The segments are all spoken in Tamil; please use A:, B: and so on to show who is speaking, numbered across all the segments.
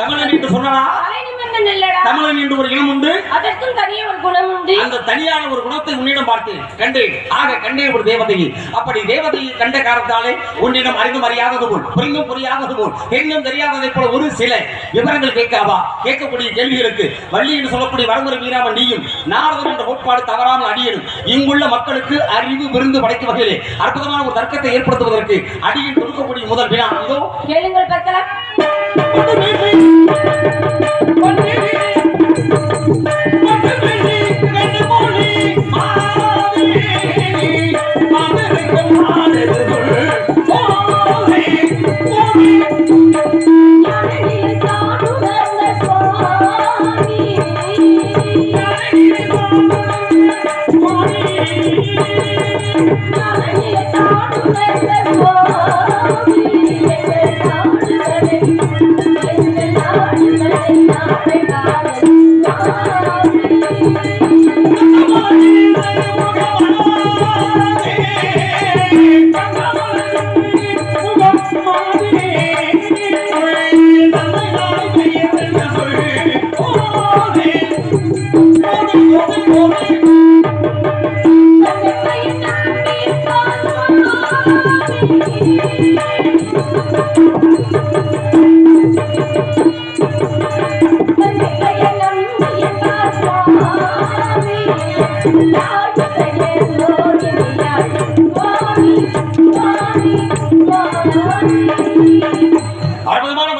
A: தமிழன் என்று
B: நில்லடா.
A: தமிழன் என்று ஒரு இனம் உண்டு.
B: அதற்கும் தனியே ஒரு குணம் உண்டு.
A: அந்த தனியான ஒரு குணத்தை உன்னிடம் பார்த்தேன் கண்டேன். ஆக கண்டேன் ஒரு தேவதையை. அப்படி தேவதையை கண்ட காரணத்தாலே உன்னிடம் அறிந்தும் அறியாதது போல் புரிந்தும் புரியாதது போல் தெரிந்தும் தெரியாததை போல ஒரு சில விவரங்கள் கேட்காவா கேட்கக்கூடிய கேள்விகளுக்கு வள்ளி என்று சொல்லக்கூடிய வரமுறை மீறாமல் நீயும் நாரதம் என்ற கோட்பாடு தவறாமல் அடியனும். இங்குள்ள மக்களுக்கு அறிவு விருந்து படைக்கும் வகையிலே அற்புதமான ஒரு தர்க்கத்தை ஏற்படுத்துவதற்கு அடியில் கொடுக்கக்கூடிய முதல் வினா இதோ.
B: கேளுங்கள் பார்க்கலாம். One minute.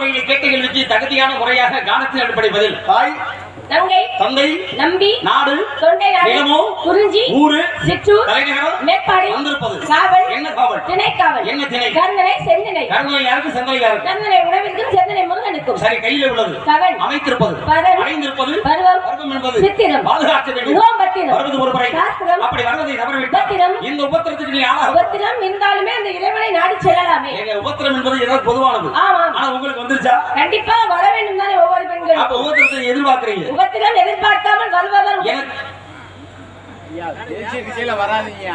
A: அற்புதமான முறையில் கேட்ட கேள்விக்கு தகுதியான முறையாக கானத்தின் அடிப்படை பதில் தாய்
B: நங்கை
A: தந்தை
B: நம்பி
A: நாடு
B: தொண்டை நாடு
A: நிலமோ,
B: குறிஞ்சி
A: ஊரு
B: சிற்றூர்
A: தலைநகரம்
B: மேற்பாடி
A: வந்திருப்பது.
B: காவல்
A: என்ன காவல்?
B: திணைக்காவல்
A: என்ன திணை?
B: கர்ணனை செந்தினை.
A: கருணை யாருக்கு செந்தலை யாருக்கு
B: உணவிற்கும் செந்தனை முருகனுக்கும்.
A: சரி கையில உள்ளது.
B: கவன்
A: அமைத்திருப்பது
B: பரன்
A: அடைந்திருப்பது
B: பருவம்
A: பருவம் என்பது
B: சித்திரம்.
A: பாதுகாக்க வேண்டும்
B: சாஸ்திரம்
A: அப்படி வருவதை தவறவிட்டால்
B: உபத்திரம்
A: இந்த உபத்திரத்துக்கு நீ ஆளாக
B: உபத்திரம் இருந்தாலுமே அந்த இறைவனை நாடி செல்லலாமே.
A: எங்க உபத்திரம் என்பது ஏதாவது பொதுவானது.
B: ஆமாம்.
A: ஆனா உங்களுக்கு வந்துருச்சா?
B: கண்டிப்பா வர வேண்டும் தானே ஒவ்வொரு பெண்களும்.
A: அப்ப உபத்திரத்தை எதிர்பார்க்கறீங்க.
B: உபத்திரம் எதிர்பார்க்காமல் வருவதால்
A: எனக்கு
C: ஐயா தேசிய கட்சியில வராதீங்க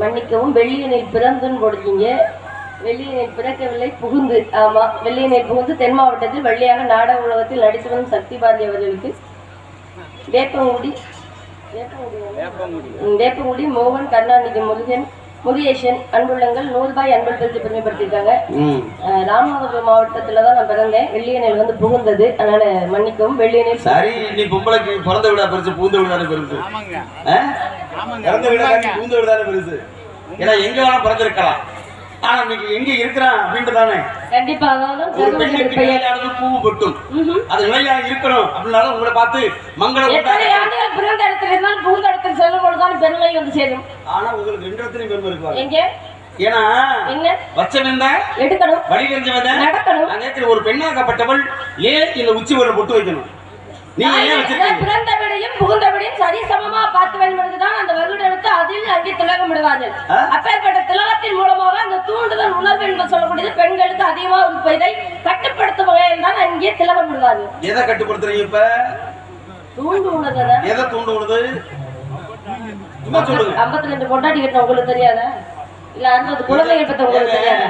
B: மன்னிக்கவும் வெள்ளியனில் பிறந்துன்னு போடுறீங்க வெள்ளியனில் பிறக்கவில்லை புகுந்து ஆமா வெள்ளியனில் புகுந்து தென் மாவட்டத்தில் வெள்ளியாக நாடக உலகத்தில் நடித்து வரும் சக்தி பாரதி அவர்களுக்கு வேப்பங்குடி வேப்பங்குடி. மோகன் கருணாநிதி முருகன் முருகேசன் அன்புள்ளங்கள் நூறுபாய் அன்பல் பெருத்து பெருமைப்படுத்தியிருக்காங்க அஹ், ராமநாதபுரம் மாவட்டத்துல தான் நான் பிறந்தேன். வெள்ளியனில் வந்து புகுந்தது. அதனால மன்னிக்கவும் வெள்ளியனில்
A: சரி நீ பொம்பளைக்கு பிறந்த விடா பெருசு பூந்த விடாத பெருசு.
C: ஆமாங்க.
A: ஆ?
C: ஆமாங்க.
A: பிறந்த விடா பூந்த விடாத பெருசு. ஏன்னா எங்க வேணா பிறந்திருக்கலாம். ஆனா இன்னைக்கு எங்க இருக்கிறான் அப்படின்ட்டு தானே
B: கண்டிப்பா
A: ஒரு பெண்ணுக்கு
B: ம்ஹும்.
A: அது நிலையாக இருக்கணும் அப்படின்னாலும் உங்களை பார்த்து மங்கள
B: எத்தனை ஆண்டுகள் பிறந்த இடத்துல இருந்தாலும் புகுந்த இடத்தில் செல்லும் பொழுதுதான் பெருமை வந்து சேரும்.
A: ஆனா உங்களுக்கு ரெண்டு இடத்துலயும் பெருமை இருக்கு
B: எங்க?
A: ஏன்னா
B: என்ன?
A: வச்ச வந்த
B: எடுக்கணும்.
A: வழி தெரிஞ்ச வந்த
B: நடக்கணும்
A: நேரத்தில் ஒரு பெண்ணாக்கப்பட்டவள் ஏன் இந்த உச்சி விரல பொட்டு வைக்கணும் நீங்க ஏன்
B: அதாவது
A: வச்சிருக்கீங்க
B: பிறந்தபடியும் புகுந்தபடியும் சரி சமமா பார்க்க வேண்டும் என்றுதான் அந்த வருடம் எடுத்து அதில் அங்கே திலகம் விடுவார்கள்? அப்பேற்பட்ட திலகத்தின் மூலமாக அந்த தூண்டுதல் உணர்வு என்று சொல்லக்கூடியது பெண்களுக்கு அதிகமாக கட்டுப்படுத்தும் வகையில் தான் அங்கே திலகம் விடுவார்கள்
A: எதை கட்டுப்படுத்துறீங்க இப்ப?
B: தூண்டு உணர்வு
A: எதை தூண்டு
B: ஐம்பத்தி ரெண்டு கொண்டாடி கட்ட உங்களுக்கு தெரியாதா? இல்ல அறுபது குழந்தைகள் பத்த உங்களுக்கு தெரியாதா?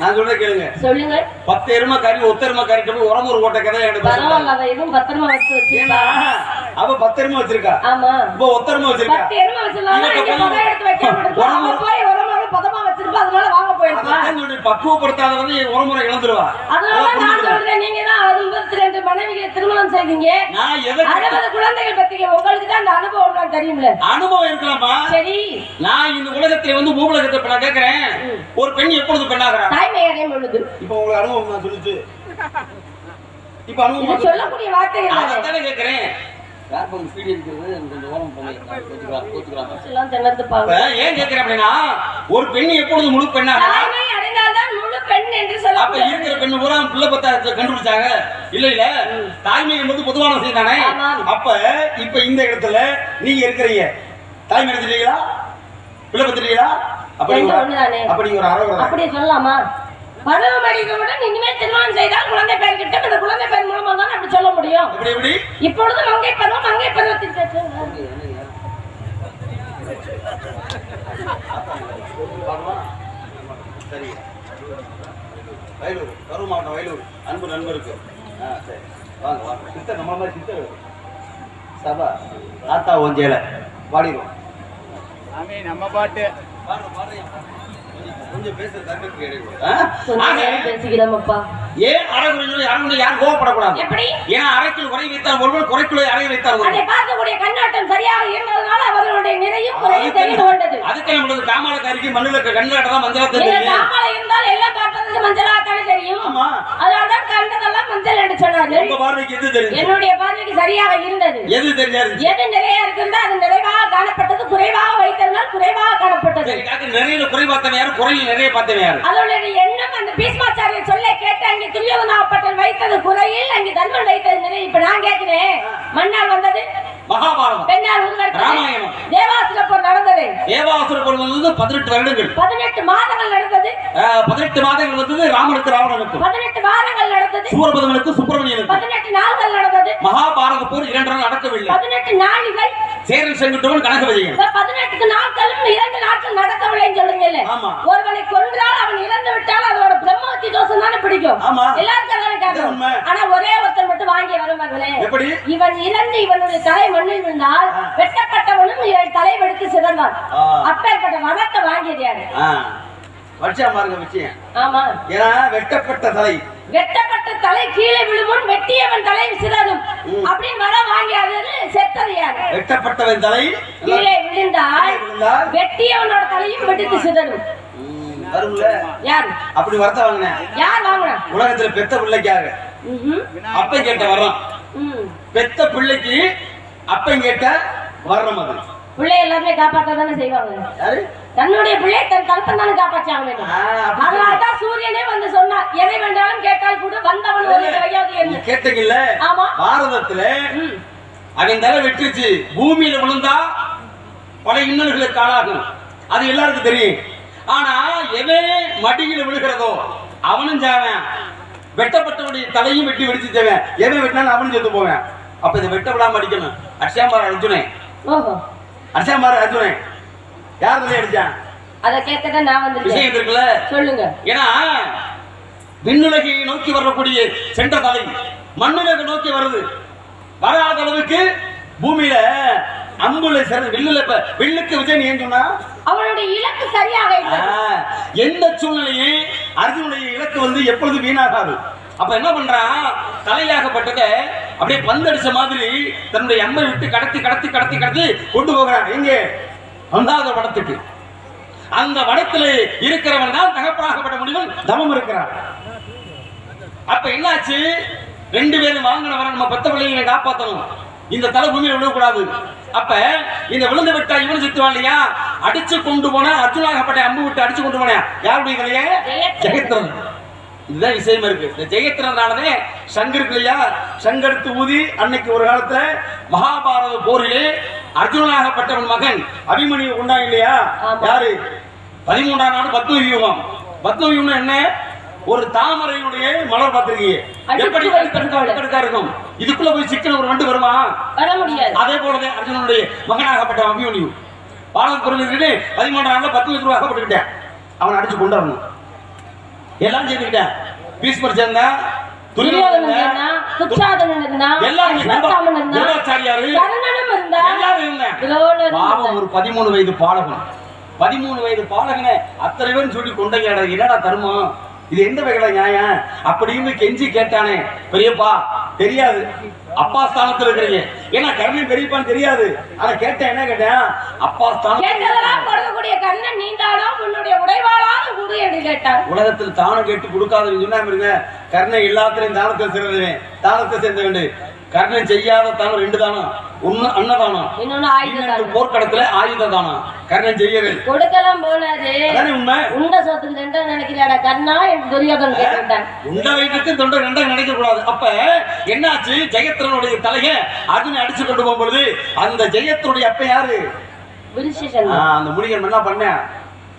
A: நான் சொல்றேன் கேளுங்க.
B: சொல்லுங்க
A: பத்து எருமை கறி ஒத்த எருமை கறிட்டு போய் உரம் ஒரு ஓட்ட கதை எனக்கு
B: பரவாயில்ல அதை எதுவும் பத்திரமா வச்சு வச்சிருக்கா?
A: அவ பத்து எருமை வச்சிருக்கா.
B: ஆமா.
A: இப்போ ஒத்த எருமை வச்சிருக்கா.
B: பத்து எருமை எடுத்து வைக்க போய் பதமா வச்சிருப்பா அதனால வாங்க
A: சொல்லி பக்குவப்படுத்தாத வந்து உரமுறை இழந்துருவா.
B: அதனால
A: அதான்
B: நான்
A: புரிஞ்சுக்கணும்.
B: சொல்றேன். நீங்க தான் அறுபத்தி ரெண்டு மனைவிகளை திருமணம் செய்தீங்க.
A: நான் எதை
B: அறுபது குழந்தைகள் பத்திங்க உங்களுக்கு தான் அந்த அனுபவம் தெரியும்ல?
A: அனுபவம் இருக்கலாமா
B: சரி.
A: நான் இந்த உலகத்துல வந்து பூவுலகத்தை இப்ப நான் கேட்கிறேன் ஒரு பெண் எப்பொழுது பெண்ணாகிறா
B: தாய்மை அடையும் பொழுது.
A: இப்ப உங்களுக்கு அனுபவம் நான் சொல்லிச்சு. இப்ப அனுபவம்
B: சொல்லக்கூடிய வார்த்தைகள் தானே.
A: அதானே இருக்கிறது கொஞ்சம் ஓரம் போங்க
B: எல்லாம் திணறுதுப்பாங்க
A: இப்ப ஏன் கேட்கிறேன் அப்படின்னா ஒரு பெண் எப்பொழுது முழு
B: தாய்மை அடைந்தால்தான் முழு பெண் என்று
A: அப்ப பெண் பூரா பிள்ளை பத்தா கண்டுபிடிச்சாங்க. இல்ல இல்ல. தாய்மை என்பது பொதுவான விஷயம் தானே. அப்ப இப்ப இந்த இடத்துல நீங்க இருக்கிறீங்க. தாய்மை எடுத்துட்டீங்களா? பிள்ளை பத்துட்டீங்களா? அப்படி ஒரு-
B: ஒண்ணுதானே.
A: அப்படி ஒரு அறவை
B: அப்படியே சொல்லலாமா? பருவம் அடைந்தவுடன் இனிமேல் திருமணம் செய்தால் குழந்தை பெயர் கிட்ட குழந்தை பெயர் மூலமா தான் அப்படி சொல்ல முடியும்? இப்பொழுது மங்கை பருவம் மங்கை பருவத்தில் பேசுங்க
D: சரி. வயலூர் கரூர் மாவட்டம் வயலூர். அன்பு நண்பருக்கு. ஆ சரி. வாங்க வாங்க. சித்தர் நம்ம மாதிரி சித்தர் சபா தாத்தா ஒஞ்சேல பாடிடுவோம்.
C: சாமி நம்ம பாட்டு.
D: பாடுறோம் பாடுறீங்க கொஞ்சம் பேச தங்கத்துக்கு இடையில ஆ?
A: ஏன் அரைக்குறை அரைக்குறை யாரும் கோவப்படக்கூடாது?
B: எப்படி?
A: ஏன்னா அரைக்குள் குறை வைத்தால் ஒருவர் குறைக்குள்ள அறை வைத்தால்
B: அதை பார்க்கக்கூடிய கண்ணோட்டம் சரியாக இருந்ததுனால அவர்களுடைய நிறையும் குறையும் தெரிந்து கொண்டது
A: அதுக்கு நம்மளுக்கு காமாலக்காரிக்கு மண்ணுல கண்ணாட்ட தான் மஞ்சளா தெரியும்.
B: காமாலை இருந்தால் எல்லாம் பார்ப்பதற்கு மஞ்சளாத்தானே தெரியும்.
A: ஆமா.
B: அதனால்தான் கண்டதெல்லாம் மஞ்சள் என்று சொன்னார்கள்.
A: உங்க பார்வைக்கு எது தெரியும்
B: என்னுடைய பார்வைக்கு சரியாக இருந்தது.
A: எது தெரியாது
B: எது நிறைய இருக்குதோ அது நிறைவாக காணப்பட்டது குறைவாக வைத்ததனால் குறைவாக காணப்பட்டது.
A: நிறைய குறை பார்த்தவன் யாரு? குறையில் நிறைய பார்த்தவன் யாரு?
B: அதனுடைய எண்ணம் அந்த பீஷ்மாச்சாரியர் சொல்ல கேட்டு அங்கே துரியோதனாப்பட்டர் வைத்தது குறையில் அங்கே தர்மன் வைத்தது நிறை இப்ப நான் கேட்கிறேன். மன்னால் வந்தது?
A: மகாபாரதம். ராமாயணம்.
B: தேவாசுர போர் நடந்தது.
A: தேவாசுர வந்து பதினெட்டு வருடங்கள்.
B: பதினெட்டு மாதங்கள் நடந்தது.
A: பதினெட்டு மாதங்கள் வந்தது ராமனுக்கு ராவணனுக்கு.
B: பதினெட்டு வாரங்கள் நடந்தது.
A: சூரபதமனுக்கு சுப்பிரமணியனுக்கு.
B: பதினெட்டு நாள்கள் நடந்தது.
A: மகாபாரத போர் இரண்டு நாள் நடக்கவில்லை.
B: பதினெட்டு நாளிகள்.
A: சேரன் செங்குட்டுவன்
B: இப்ப பதினெட்டு நாட்களும் இரண்டு நாட்கள் நடக்கவில்லைன்னு சொல்றீங்கல்ல
A: ஆமா.
B: ஒருவனை கொன்றால் அவன் இறந்து விட்டால் அதோட பிரம்மத்தி தோஷம் தானே பிடிக்கும்.
A: ஆமா.
B: எல்லாருக்கும். ஆனா ஒரே ஒருத்தர் மட்டும் வாங்கி வருவாங்களே
A: எப்படி?
B: இவன் இறந்து இவனுடைய தலை மண்ணில் விழுந்தால்
A: ஆ.
B: வெட்டப்பட்டவனும் இவன் தலை வெடித்து
A: ஆ.
B: அப்பேற்பட்ட வனத்தை வாங்கியது யாரு?
D: ஆ. வச்சா பாருங்க விஷயம்
B: ஆமா.
D: ஏன்னா வெட்டப்பட்ட தலை.
B: வெட்டப்பட்ட தலை கீழே விழுமுன் வெட்டியவன் தலை சிதறும். அப்படின்னு வரம் வாங்கியது செத்தது யாரு?
D: வெட்டப்பட்டவன் தலை
B: கீழே விழுந்தால் வெட்டியவனோட தலையும் வெடித்து சிதறும்.
D: வரும்ல.
B: யாரு?
D: அப்படி வரத்த வாங்கினேன்.
B: யார் வாங்கினா?
D: உலகத்துல பெத்த பிள்ளைக்காக.
A: அப்பன் கேட்ட வர்றோம்
B: ம்.
A: பெத்த பிள்ளைக்கு அப்பன் கேட்ட வர்றோம் அது.
B: பிள்ளை எல்லாருமே காப்பாற்ற தானே செய்வாங்க தன்னுடைய பிள்ளை தன் தகப்பன் தானே காப்பாற்றாங்க வேண்டும் அதனாலதான் சூரியனே வந்து சொன்னார் எதை வேண்டாலும் கேட்டால் கூட வந்தவன் ஒரு கையாவது
D: நீ
B: என்று.
D: கேட்டீங்கல்ல
B: ஆமா.
D: பாரதத்துல.
A: அவன் தலை வெட்டுச்சு பூமியில விழுந்தா பல இன்னல்களுக்கு ஆளாகும். அது எல்லாருக்கும் தெரியும். ஆனா எவன் மடியில விழுகிறதோ அவனும் சாவன் வெட்டப்பட்டவனுடைய தலையும் வெட்டி வெடிச்சு தேவன். எவன் வெட்டினாலும் அவனும் செத்து போவேன். அப்ப இதை வெட்ட விடாம அடிக்கணும். அர்ஷாமார் அர்ஜுனன்.
B: ஓஹோ.
D: அர்ஷாமார் அர்ஜுனன். யார் தலையை அடிச்சான்?
B: அத கேட்கதான் நான் வந்திருக்கேன்.
A: விஷயம் இருக்குல்ல?
B: சொல்லுங்க.
A: ஏன்னா விண்ணுலகை நோக்கி வரக்கூடிய சென்ற தலை மண்ணுலகை நோக்கி வருது. வராத அளவுக்கு பூமியில அம்புல சிற வில்லுல இப்ப வில்லுக்கு விஜய் ஏன் சொன்னா?
B: அவனுடைய இலக்கு சரியாக
A: எந்த சூழ்நிலையும் அர்ஜுனுடைய இலக்கு வந்து எப்பொழுது வீணாகாது. அப்ப என்ன பண்றான்? தலையாகப்பட்டத அப்படியே பந்தடிச்ச மாதிரி தன்னுடைய அம்மை விட்டு கடத்தி கடத்தி கடத்தி கடத்தி கொண்டு போகிறான். எங்க? வந்தாத வடத்துக்கு அந்த வடத்தில் இருக்கிறவன் தான் தகப்பனாகப்பட்ட முடிவன் தமம் இருக்கிறான். அப்ப என்னாச்சு? ரெண்டு பேரும் வாங்கினவரை நம்ம பத்த பிள்ளைங்களை காப்பாற்றணும் இந்த தலை பூமியில விழக்கூடாது. அப்ப இந்த விழுந்து விட்டா இவனு சுத்துவான் இல்லையா? அடிச்சு கொண்டு போன அர்ஜுனாகப்பட்ட அம்பு விட்டு அடிச்சு கொண்டு போனேன் யாருடைய தலைய
B: ஜெயத்ரன்.
A: ஜெயத்ரன் இதுதான் விஷயமா இருக்கு. இந்த ஜெயத்ரனானதே சங்கு இருக்கு இல்லையா? சங்கெடுத்து ஊதி அன்னைக்கு ஒரு காலத்துல மகாபாரத போரிலே அர்ஜுனாகப்பட்டவன் மகன் அபிமன்யு கொண்டாங்க இல்லையா. யாரு? பதிமூன்றாம் நாடு பத்ம வியூகம். பத்ம வியூகம் என்ன? ஒரு தாமரையுடைய மலர் பார்த்திருக்கீங்க. எப்படி இருக்கும்? இதுக்குள்ள போய் சிக்கன ஒரு வண்டு வருமா? அதே போலவே அர்ஜுனனுடைய மகனாகப்பட்ட அபிமன்யு. பாரத பொருளுக்கு பதிமூன்றாம் நாள்ல பத்து வயசு ஆகப்பட்டுக்கிட்டேன் அவனை அடிச்சு கொண்டு வரணும் எல்லாம் செய்துக்கிட்டேன். பீஸ்மர் சேர்ந்தா
B: துரியோதனன் இருந்தான் துச்சாதனன் இருந்தான்
A: எல்லாரும்
B: அஸ்வத்தாமன் இருந்தான்
A: துரோணாச்சாரியாரு
B: கர்ணனும் இருந்தான்
A: எல்லாரும் இருந்தேன்.
B: துரோணரும்
A: பாவம்
B: இருந்தான்.
A: ஒரு பதிமூணு வயது பாலகன் பதிமூணு வயது பாலகனை அத்தனை பேரும் சொல்லி கொண்டீங்க என்னடா தருமம்? இது எந்த வகையில நியாயம்? அப்படின்னு கெஞ்சி கேட்டானே. பெரியப்பா தெரியாது. அப்பா ஸ்தானத்துல இருக்கிறீங்க. ஏன்னா கர்ணன் பெரியப்பான்னு தெரியாது. ஆனா கேட்டேன் என்ன கேட்டேன் அப்பா ஸ்தானம்
B: கொடுக்கக்கூடிய கண்ணன் நீண்டானோ உன்னுடைய உடைவாளான குரு என்று கேட்டான்
A: உலகத்தில் தானம் கேட்டு கொடுக்காதவங்க சொன்னாம இருங்க கர்ணன் எல்லாத்திலையும் தானத்தை சேர்ந்தவன். தானத்தை சேர்ந்தவன். கர்ணன் செய்யாத தானம் ரெண்டு தானம். ஒண்ணு அன்னதானம்.
B: இன்னொன்னு.
A: போர்க்களத்துல ஆயுத தானம் கர்ணன் செய்யவே.
B: கொடுக்கலாம் போனாது
A: உண்மை?
B: உண்ட சோத்துக்கு ரெண்டா நினைக்கிறாடா கண்ணா என்று துரியோதன் கேட்டான்
A: உண்ட வயிற்றுக்கு தொண்டை ரெண்டா நினைக்க கூடாது அப்ப என்னாச்சு? ஜெயத்ரனுடைய தலைய அர்ஜுனை அடிச்சு கொண்டு போகும்பொழுது அந்த ஜெயத்ரனுடைய அப்ப யாரு? அந்த முனிகன் என்ன பண்ண?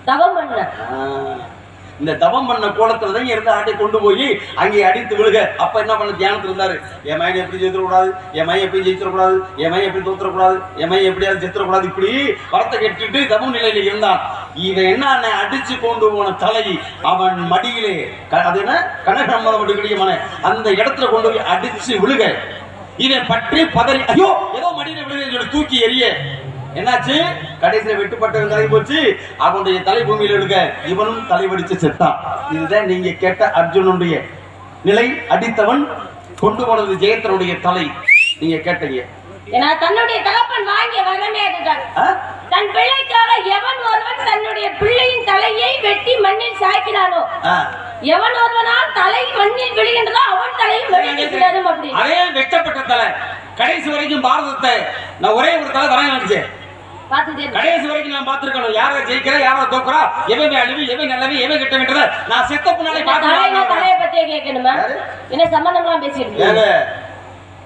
B: தவம் பண்ண.
A: இந்த தவம் பண்ண கோலத்துல தான் இருந்து ஆட்டை கொண்டு போய் அங்கே அடித்து விழுக. அப்ப என்ன பண்ண? தியானத்துல இருந்தாரு. என் மயன் எப்படி ஜெயித்திடக்கூடாது என் மயன் எப்படி ஜெயித்திடக்கூடாது என் மயன் எப்படி தோத்துறக்கூடாது என் மயன் எப்படியாவது ஜெயித்திடக்கூடாது இப்படி வரத்தை கட்டிட்டு தவம் நிலையில இருந்தான். இவன் என்ன அடிச்சு கொண்டு போன தலை அவன் மடியிலே. அது என்ன? கனகம்மதம் எடுக்கடியமான அந்த இடத்துல கொண்டு போய் அடிச்சு விழுக. இவன் பற்றி பதறி ஐயோ ஏதோ மடியில சொல்லி தூக்கி எறிய என்னாச்சு? கடைசியில வெட்டுப்பட்டவன் தலை போச்சு. அவனுடைய தலை பூமியில எடுக்க இவனும் தலை வெடிச்சு செத்தான். இதுதான் நீங்க கேட்ட அர்ஜுனுடைய நிலை. அடித்தவன் கொண்டு போனது ஜெயத்தனுடைய தலை. நீங்க கேட்டீங்க.
B: ஏன்னா தன்னுடைய தகப்பன் வாங்கிய வரமே அதுதான்? தன் பிள்ளைக்காக எவன் ஒருவன் தன்னுடைய பிள்ளையின் தலையை வெட்டி மண்ணில் சாய்க்கிறானோ. எவன் ஒருவனால் தலை மண்ணில் விழுகின்றதோ அவன் தலையும் வெடிக்கிறது அப்படி
A: அதே வெட்டப்பட்ட தலை. கடைசி வரைக்கும் பாரதத்தை நான் ஒரே ஒரு தலை வரைய நினைச்சேன். கடைசி வரைக்கும் நான் பார்த்திருக்கணும். யாரை ஜெயிக்கிற யாரை தோக்குறா எவன் அழிவு எவன் நல்லவன் எவன் கெட்டவன்றத நான் செத்த பின்னாலே பார்த்து
B: தலையை பத்தியே கேட்கணுமா? என்ன சம்பந்தம்லாம் இருக்கீங்க?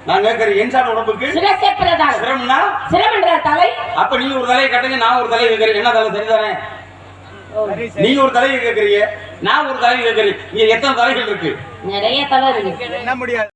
A: நான் கேட்கிற என்சான் உடம்புக்கு
B: சிரசே பிரதானம்
A: சிரமம்னா
B: சிரமன்ற தலை?
A: அப்ப நீ ஒரு தலையை கட்டுங்க நான் ஒரு தலையை கேட்கறேன் என்ன தலை சரிதானே? நீங்க ஒரு தலையை கேட்கறீங்க நான் ஒரு தலையை கேட்கறேன் இங்க எத்தனை தலைகள் இருக்கு?
B: நிறைய தலை இருக்கு.
C: என்ன முடியாது.